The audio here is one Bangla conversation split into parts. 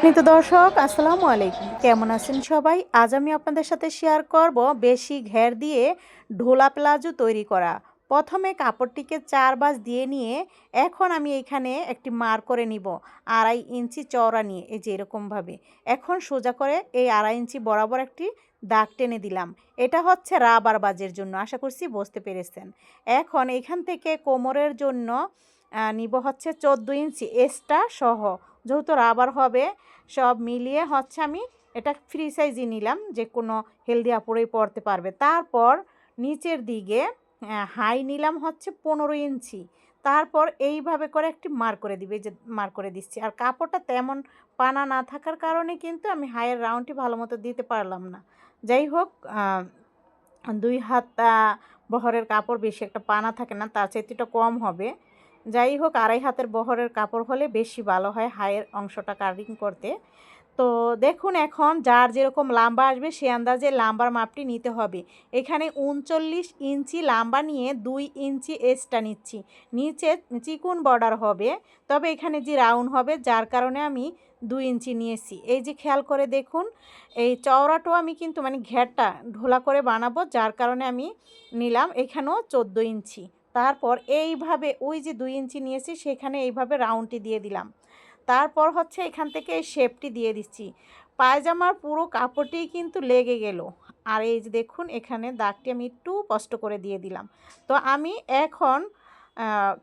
সম্মানিত দর্শক, আসসালামু আলাইকুম। কেমন আছেন সবাই? আজ আমি আপনাদের সাথে শেয়ার করব বেশি ঘের দিয়ে ঢোলা প্লাজো তৈরি করা। প্রথমে কাপড়টিকে চার বাজ দিয়ে নিয়ে এখন আমি এখানে একটি মার করে নিব আড়াই ইঞ্চি চওড়া নিয়ে, এই যে এরকমভাবে। এখন সোজা করে এই আড়াই ইঞ্চি বরাবর একটি দাগ টেনে দিলাম। এটা হচ্ছে রাবার বাজের জন্য, আশা করছি বুঝতে পেরেছেন। এখন এখান থেকে কোমরের জন্য নিব হচ্ছে চোদ্দ ইঞ্চি, এক্সট্রা সহ যেহেতু রাবার হবে, সব মিলিয়ে হচ্ছে আমি এটা ফ্রি সাইজই নিলাম, যে কোনো হেলদি আপুরেই পরতে পারবে। তারপর নিচের দিকে হাই নিলাম হচ্ছে পনেরো ইঞ্চি। তারপর এইভাবে করে একটি মার করে দিবে, যে মার করে দিচ্ছি। আর কাপড়টা তেমন পানা না থাকার কারণে কিন্তু আমি হাইয়ের রাউন্ডটি ভালো মতো দিতে পারলাম না। যাই হোক দুই হাত বহরের কাপড় বেশি একটা পানা থাকে না, তার চাইতে কম হবে। যাই হোক, আড়াই হাতের বহরের কাপড় হলে বেশি ভালো হয় হায়ের অংশটা কাটিং করতে। তো দেখুন এখন যার যেরকম লাম্বা আসবে, সে আন্দাজে লাম্বার মাপটি নিতে হবে। এখানে উনচল্লিশ ইঞ্চি লাম্বা নিয়ে দুই ইঞ্চি এসটা নিচ্ছি। নিচে চিকুন বর্ডার হবে, তবে এখানে যে রাউন্ড হবে, যার কারণে আমি দুই ইঞ্চি নিয়েছি। এই যে খেয়াল করে দেখুন, এই চওড়াটাও আমি কিন্তু মানে ঘেরটা ঢোলা করে বানাবো, যার কারণে আমি নিলাম এখানেও চোদ্দ ইঞ্চি। তারপর এইভাবে ওই যে দুই ইঞ্চি নিয়েছি, সেখানে এইভাবে রাউন্ডটি দিয়ে দিলাম। তারপর হচ্ছে এখান থেকে এই শেপটি দিয়ে দিচ্ছি। পায়জামার পুরো কাপড়টিই কিন্তু লেগে গেল। আর এই যে দেখুন, এখানে দাগটি আমি একটু কষ্ট করে দিয়ে দিলাম। তো আমি এখন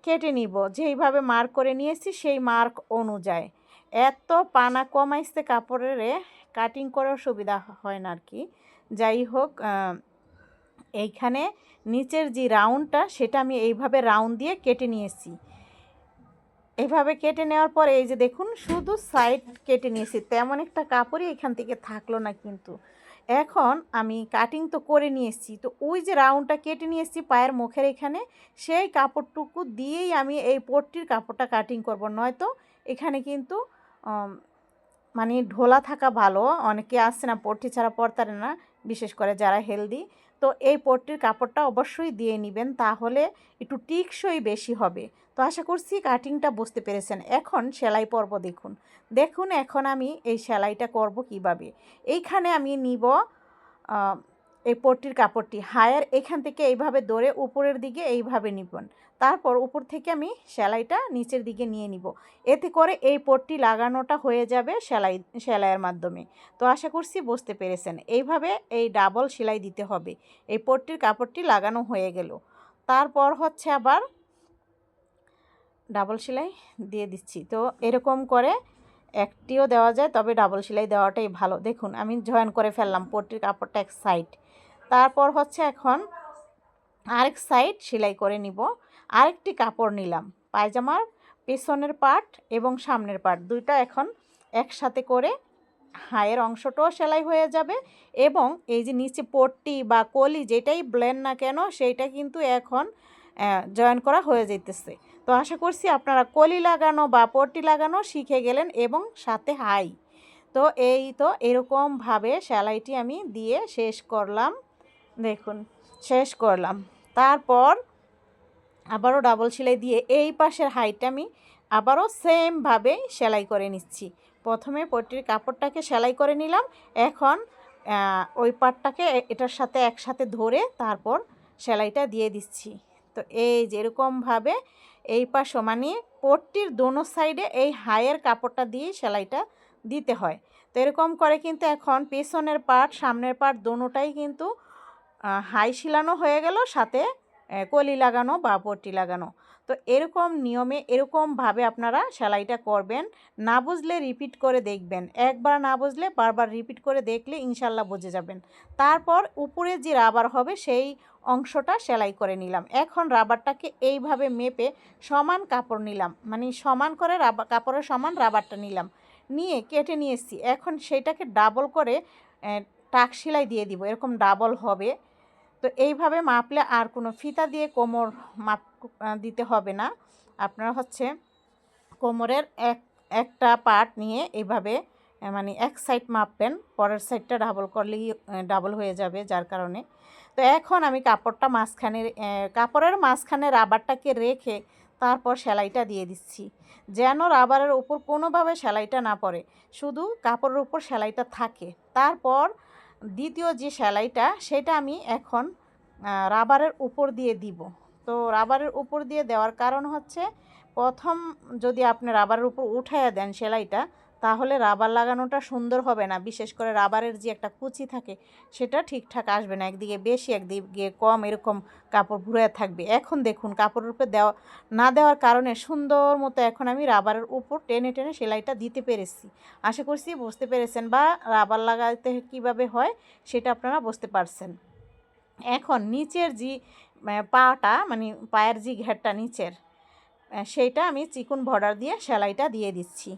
কেটে নিব। যেইভাবে মার্ক করে নিয়েছি, সেই মার্ক অনুযায়ী। এত পানা কমাইছে কাপড়ের কাটিং করার সুবিধা হয় না আর কি। যাই হোক এইখানে নিচের যে রাউন্ডটা, সেটা আমি এইভাবে রাউন্ড দিয়ে কেটে নিয়েছি। এইভাবে কেটে নেওয়ার পরে এই যে দেখুন, শুধু সাইড কেটে নিয়েছি, তেমন একটা কাপড়ই এখান থেকে থাকল না কিন্তু। এখন আমি কাটিং তো করে নিয়েছি, তো ওই যে রাউন্ডটা কেটে নিয়েছি পায়ের মুখের এখানে, সেই কাপড়টুকু দিয়েই আমি এই পট্টির কাপড়টা কাটিং করব। নয়তো এখানে কিন্তু মানে ঢোলা থাকা ভালো, অনেকে আসছে না পট্টি ছাড়া পরতারে না, বিশেষ করে যারা হেলদি। তো এই পট্টির কাপড়টা অবশ্যই দিয়ে নেবেন, তাহলে একটু টিকসই বেশি হবে। তো আশা করছি কাটিংটা বুঝতে পেরেছেন। এখন সেলাই পর্ব দেখুন। দেখুন এখন আমি এই সেলাইটা করব কীভাবে। এইখানে আমি নিব এই পট্টির কাপড়টি হায়ার এখান থেকে এইভাবে ধরে উপরের দিকে এইভাবে নিবেন তারপর উপর থেকে আমি সেলাইটা নিচের দিকে নিয়ে নিব। এতে করে এই পট্টি লাগানোটা হয়ে যাবে সেলাই, সেলাইয়ের মাধ্যমে। তো আশা করছি বুঝতে পেরেছেন। এইভাবে এই ডাবল সেলাই দিতে হবে। এই পট্টির কাপড়টি লাগানো হয়ে গেল। তারপর হচ্ছে আবার ডাবল সেলাই দিয়ে দিচ্ছি। তো এরকম করে একটিও দেওয়া যায়, তবে ডাবল সেলাই দেওয়াটাই ভালো। দেখুন, আমি জয়েন করে ফেললাম পট্টির কাপড়টা এক সাইড। তারপর হচ্ছে এখন আরেক সাইড সেলাই করে নিব। আরেকটি কাপড় নিলাম। পায়জামার পেছনের পার্ট এবং সামনের পার্ট দুইটা এখন একসাথে করে হায়ের অংশটাও সেলাই হয়ে যাবে এবং এই যে নিচে পট্টি বা কলি যেটাই ব্লেন্ড না কেন সেইটা কিন্তু এখন জয়েন করা হয়ে যেতেছে তো আশা করছি আপনারা কলি লাগানো বা পট্টি লাগানো শিখে গেলেন এবং সাথে হাই। তো এই তো এরকমভাবে সেলাইটি আমি দিয়ে শেষ করলাম। দেখুন, শেষ করলাম। তারপর আবারও ডাবল সেলাই দিয়ে এই পাশের হাইটা আমি আবারও সেমভাবে সেলাই করে নিচ্ছি। প্রথমে পট্টির কাপড়টাকে সেলাই করে নিলাম। এখন ওই পাটটাকে এটার সাথে একসাথে ধরে তারপর সেলাইটা দিয়ে দিচ্ছি। তো এই যেরকমভাবে এই পাশ মানে পট্টির দোনো সাইডে এই হাইয়ের কাপড়টা দিয়ে সেলাইটা দিতে হয়। তো এরকম করে কিন্তু এখন পেছনের পাট, সামনের পাট দোনোটাই কিন্তু হাই শিলানো হয়ে গেল, সাথে কলি লাগানো বা পট্টি লাগানো। তো এরকম নিয়মে এরকমভাবে আপনারা সেলাইটা করবেন। না বুঝলে রিপিট করে দেখবেন। একবার না বুঝলে বারবার রিপিট করে দেখলে ইনশাল্লাহ বুঝে যাবেন। তারপর উপরে যে রাবার হবে, সেই অংশটা সেলাই করে নিলাম। এখন রাবারটাকে এইভাবে মেপে সমান কাপড় নিলাম। মানে সমান করে রাবার কাপড়ের সমান রাবারটা নিলাম। নিয়ে কেটে নিয়েছি এখন সেটাকে ডাবল করে টাক সেলাই দিয়ে দিব, এরকম ডাবল হবে। তো এইভাবে মাপলে আর কোনো ফিতা দিয়ে কোমর মাপ দিতে হবে না। আপনার হচ্ছে কোমরের এক, একটা পার্ট নিয়ে এইভাবে মানে এক সাইড মাপবেন, পরের সাইডটা ডাবল করলেই ডাবল হয়ে যাবে যার কারণে। তো এখন আমি কাপড়টা মাঝখানে কাপড়ের মাঝখানে রাবারটাকে রেখে তারপর সেলাইটা দিয়ে দিচ্ছি। যেন রাবারের উপর কোনোভাবে সেলাইটা না পড়ে, শুধু কাপড়ের উপর সেলাইটা থাকে। তারপর দ্বিতীয় যে সেলাইটা, সেটা আমি এখন রাবারের উপর দিয়ে দিব। তো রাবারের উপর দিয়ে দেওয়ার কারণ হচ্ছে, প্রথম যদি আপনি রাবারের উপর উঠাইয়া দেন সেলাইটা তাহলে রাবার লাগানোটা সুন্দর হবে না। বিশেষ করে রাবারের যে একটা কুচি থাকে, সেটা ঠিকঠাক আসবে না। একদিকে বেশি, একদিকে কম এরকম কাপড় ঘুরে থাকবে। এখন দেখুন, কাপড়ের উপর দেওয়া, না দেওয়ার কারণে সুন্দর মতো এখন আমি রাবারের উপর টেনে টেনে সেলাইটা দিতে পেরেছি। আশা করছি বুঝতে পেরেছেন বা রাবার লাগাতে কীভাবে হয়, সেটা আপনারা বুঝতে পারছেন। এখন নিচের যে পাটা মানে পায়ের যে ঘেরটা নিচের সেইটা আমি চিকুন বর্ডার দিয়ে সেলাইটা দিয়ে দিচ্ছি।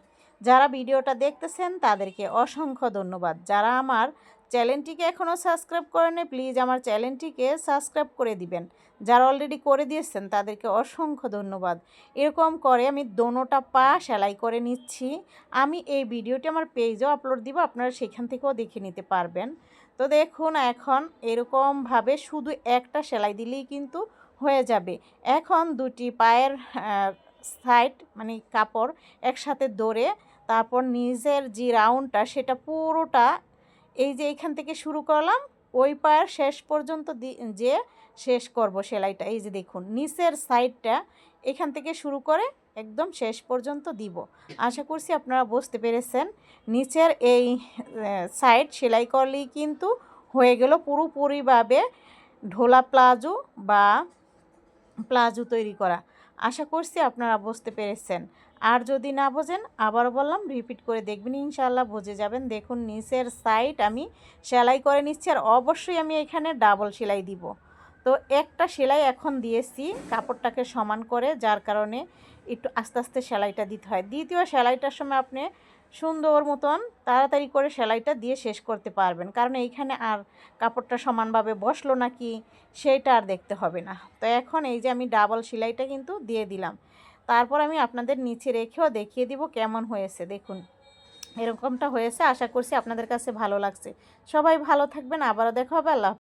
যারা ভিডিওটা দেখতেছেন, তাদেরকে অসংখ্য ধন্যবাদ। যারা আমার চ্যানেলটিকে এখনও সাবস্ক্রাইব করেনি প্লিজ আমার চ্যানেলটিকে সাবস্ক্রাইব করে দিবেন। যারা অলরেডি করে দিয়েছেন, তাদেরকে অসংখ্য ধন্যবাদ। এরকম করে আমি দোনোটা পা সেলাই করে নিচ্ছি। আমি এই ভিডিওটি আমার পেজেও আপলোড দিব, আপনারা সেখান থেকেও দেখে নিতে পারবেন। তো দেখুন, এখন এরকমভাবে শুধু একটা সেলাই দিলেই কিন্তু হয়ে যাবে। এখন দুটি পায়ের সাইড মানে কাপড় একসাথে দৌড়ে, তারপর নিজের যে রাউন্ডটা সেটা পুরোটা এই যে এখান থেকে শুরু করলাম, ওই পায়ের শেষ পর্যন্ত যে শেষ করব সেলাইটা, এই যে দেখুন, নিচের সাইডটা এখান থেকে শুরু করে একদম শেষ পর্যন্ত দিব। আশা করছি আপনারা বুঝতে পেরেছেন, নিচের এই সাইড সেলাই করলেই কিন্তু হয়ে গেল পুরোপুরিভাবে ঢোলা প্লাজো বা প্লাজো তৈরি করা। আশা করছি আপনারা বুঝতে পেরেছেন। আর যদি না বোঝেন, আবারও বললাম রিপিট করে দেখবেন ইনশাল্লাহ বুঝে যাবেন। দেখুন, নিচের সাইড আমি সেলাই করে নিচ্ছি আর অবশ্যই আমি এখানে ডাবল সেলাই দিব। তো একটা সেলাই এখন দিয়েছি কাপড়টাকে সমান করে, যার কারণে একটু আস্তে আস্তে সেলাইটা দিতে হয়। দ্বিতীয় সেলাইটার সময় আপনি সুন্দর মতন তাড়াতাড়ি করে সেলাইটা দিয়ে শেষ করতে পারবেন। কারণ এইখানে আর কাপড়টা সমানভাবে বসল নাকি সেইটা আর দেখতে হবে না। তো এখন এই যে আমি ডাবল সেলাইটা কিন্তু দিয়ে দিলাম। তারপর আমি আপনাদের নিচে রেখেও দেখিয়ে দিব কেমন হয়েছে। দেখুন, এরকমটা হয়েছে। আশা করছি আপনাদের কাছে ভালো লাগছে। সবাই ভালো থাকবেন। আবারও দেখা হবে। আল্লাহ